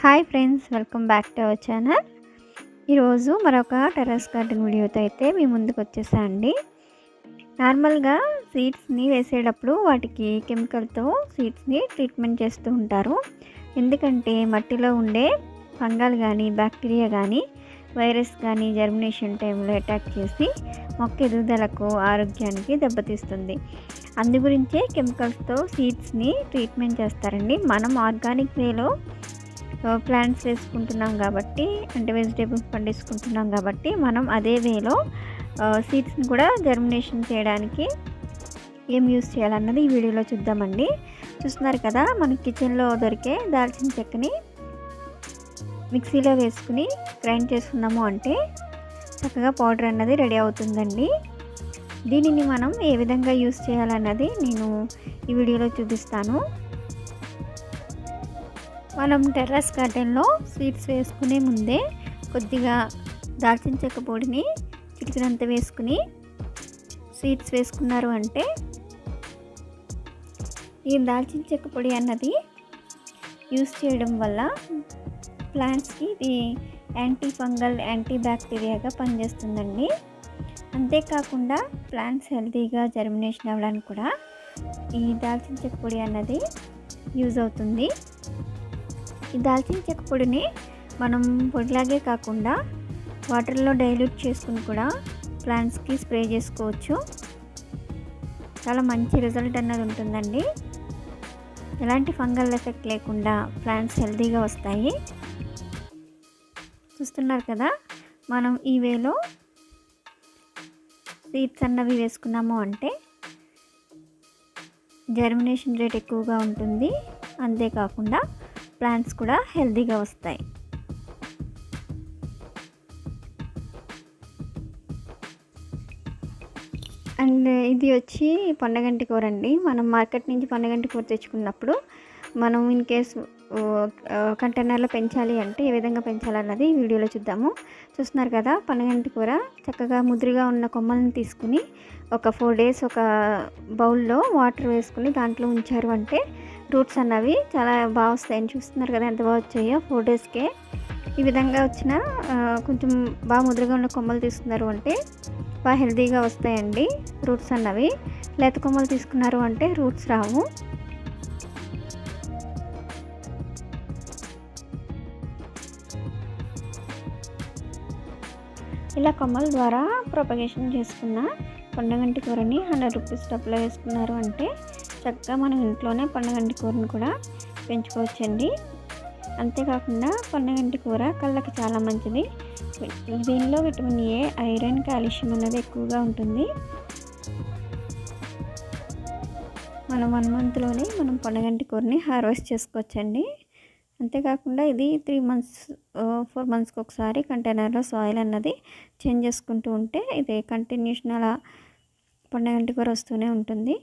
Hi friends welcome back to our channel. ఈరోజు మరొక terrace garden వీడియోతో అయితే మీ ముందుకు వచ్చేసా అండి. నార్మల్గా సీడ్స్ని వేసేటప్పుడు వాటికి కెమికల్తో సీడ్స్ని ట్రీట్మెంట్ చేస్తూ ఉంటారు. ఎందుకంటే మట్టిలో ఉండే ఫంగల్ కానీ బ్యాక్టీరియా కానీ వైరస్ కానీ జర్మినేషన్ టైంలో అటాక్ చేసి మొక్క ఎదుగుదలకు ఆరోగ్యానికి దెబ్బతీస్తుంది. అందు గురించే కెమికల్స్తో సీడ్స్ని ట్రీట్మెంట్ చేస్తారండి. మనం ఆర్గానిక్ వేలో ప్లాంట్స్ వేసుకుంటున్నాం కాబట్టి అంటే వెజిటేబుల్స్ పండించుకుంటున్నాం కాబట్టి మనం అదే వేలో సీడ్స్ని కూడా జర్మినేషన్ చేయడానికి ఏం యూస్ చేయాలన్నది ఈ వీడియోలో చూద్దామండి. చూస్తున్నారు కదా మన కిచెన్లో దొరికే దాల్చిన చెక్కని మిక్సీలో వేసుకుని గ్రైండ్ చేసుకున్నాము అంటే చక్కగా పౌడర్ అన్నది రెడీ అవుతుందండి. దీనిని మనం ఏ విధంగా యూస్ చేయాలన్నది నేను ఈ వీడియోలో చూపిస్తాను. మనం టెర్రస్ గార్డెన్లో సీడ్స్ వేసుకునే ముందే కొద్దిగా దాల్చిన చెక్క పొడిని చిటికినంత వేసుకుని సీడ్స్ వేసుకున్నారు అంటే ఈ దాల్చిన చెక్క పొడి అన్నది యూస్ చేయడం వల్ల ప్లాంట్స్కి ఇది యాంటీ ఫంగల్ యాంటీ బ్యాక్టీరియాగా పనిచేస్తుందండి. అంతేకాకుండా ప్లాంట్స్ హెల్తీగా జర్మినేషన్ అవ్వడానికి కూడా ఈ దాల్చిన చెక్క పొడి అన్నది యూజ్ అవుతుంది. ఈ దాల్చిన చెక్క పొడిని మనం పొడిలాగే కాకుండా వాటర్లో డైల్యూట్ చేసుకుని కూడా ప్లాంట్స్కి స్ప్రే చేసుకోవచ్చు. చాలా మంచి రిజల్ట్ అన్నది ఉంటుందండి. ఎలాంటి ఫంగల్ ఎఫెక్ట్ లేకుండా ప్లాంట్స్ హెల్తీగా వస్తాయి. చూస్తున్నారు కదా మనం ఈ వేలో సీడ్స్ అన్నవి వేసుకున్నాము అంటే జర్మినేషన్ రేట్ ఎక్కువగా ఉంటుంది. అంతేకాకుండా ప్లాంట్స్ కూడా హెల్తీగా వస్తాయి. అండ్ ఇది వచ్చి పండగంటి కూర అండి మనం మార్కెట్ నుంచి పండగంటి కూర తెచ్చుకున్నప్పుడు మనం ఇన్ కేస్ కంటైనర్లో పెంచాలి అంటే ఏ విధంగా పెంచాలన్నది వీడియోలో చూద్దాము. చూస్తున్నారు కదా పండగంటి కూర చక్కగా ముద్రగా ఉన్న కొమ్మలను తీసుకుని ఒక ఫోర్ డేస్ ఒక బౌల్లో వాటర్ వేసుకుని దాంట్లో ఉంచారు అంటే రూట్స్ అన్నవి చాలా బాగా వస్తాయని చూస్తున్నారు కదా ఎంత బాగా వచ్చాయో ఫోర్ డేస్కే ఈ విధంగా వచ్చిన కొంచెం బాగా ముద్రగా ఉన్న కొమ్మలు తీసుకున్నారు అంటే బాగా హెల్తీగా వస్తాయండి రూట్స్ అన్నవి. లేత కొమ్మలు తీసుకున్నారు అంటే రూట్స్ రావు. ఇలా కొమ్మల ద్వారా ప్రొపగేషన్ చేసుకున్న కొండగంటి కూరని హండ్రెడ్ రూపీస్ డబ్బులో వేసుకున్నారు అంటే చక్కగా మనం ఇంట్లోనే పండుగంటి కూరని కూడా పెంచుకోవచ్చండి. అంతేకాకుండా పండుగంటి కూర కళ్ళకి చాలా మంచిది. దీనిలో విటమిన్ ఏ ఐరన్ కాల్షియం అనేది ఎక్కువగా ఉంటుంది. మనం వన్ మంత్లోనే మనం పండుగంటి కూరని హార్వెస్ట్ చేసుకోవచ్చండి. అంతేకాకుండా ఇది త్రీ మంత్స్ ఫోర్ మంత్స్కి ఒకసారి కంటైనర్లో సాయిల్ అన్నది చేంజ్ చేసుకుంటూ ఉంటే ఇది కంటిన్యూషన్ అలా పండుగంటి కూర వస్తూనే ఉంటుంది.